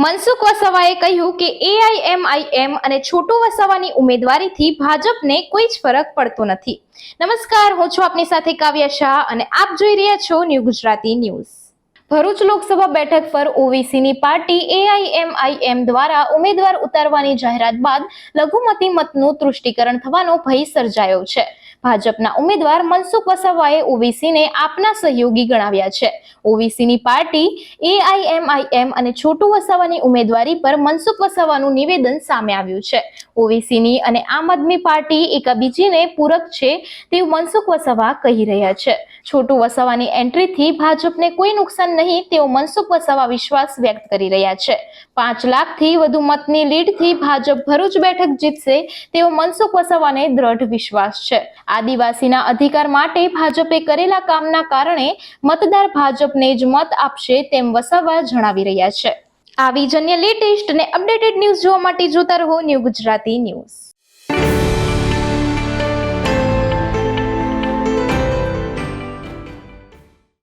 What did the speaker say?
મનસુખ વસાવાએ કહ્યું કે એઆઈએમઆઈએમ અને છોટુ વસાવાની ઉમેદવારીથી ભાજપને કોઈ જ ફરક પડતો નથી. નમસ્કાર, હું છું આપની સાથે કાવ્ય શાહ અને આપ જોઈ રહ્યા છો ન્યૂ ગુજરાતી ન્યૂઝ. ભરૂચ લોકસભા બેઠક પર ઓવીસીની પાર્ટી એઆઈએમઆઈએમ દ્વારા ઉમેદવાર ઉતારવાની જાહેરાત બાદ લઘુમતી મતનું તૃષ્ટિકરણ થવાનો ભય સર્જાયો છે. ભાજપના ઉમેદવાર મનસુખ વસાવાએ ઓવીસીને આપના સહયોગી ગણાવ્યા છે. ઓવીસીની પાર્ટી એઆઈએમઆઈએમ અને છોટુ વસાવાની ઉમેદવારી પર મનસુખ વસાવાનું નિવેદન સામે આવ્યું છે. ઓવીસીની અને આમ આદમી પાર્ટી એકાબીજીને પૂરક છે તેવું મનસુખ વસાવા કહી રહ્યા છે. છોટુ વસાવાની એન્ટ્રીથી ભાજપને કોઈ નુકસાન નહીં તેવો મનસુખ વસાવા વિશ્વાસ વ્યક્ત કરી રહ્યા છે. પાંચ લાખથી વધુ મતની લીડથી ભાજપ ભરૂચ બેઠક જીતશે તેવો મનસુખ વસાવાને દ્રઢ વિશ્વાસ છે. આદિવાસીના અધિકાર માટે ભાજપે કરેલા કામના કારણે મતદાર ભાજપને જ મત આપશે તેમ વસાવા જણાવી રહ્યા છે. આવી જ અન્ય લેટેસ્ટ અને અપડેટેડ ન્યૂઝ જોવા માટે જોતા રહો ન્યૂ ગુજરાતી ન્યૂઝ.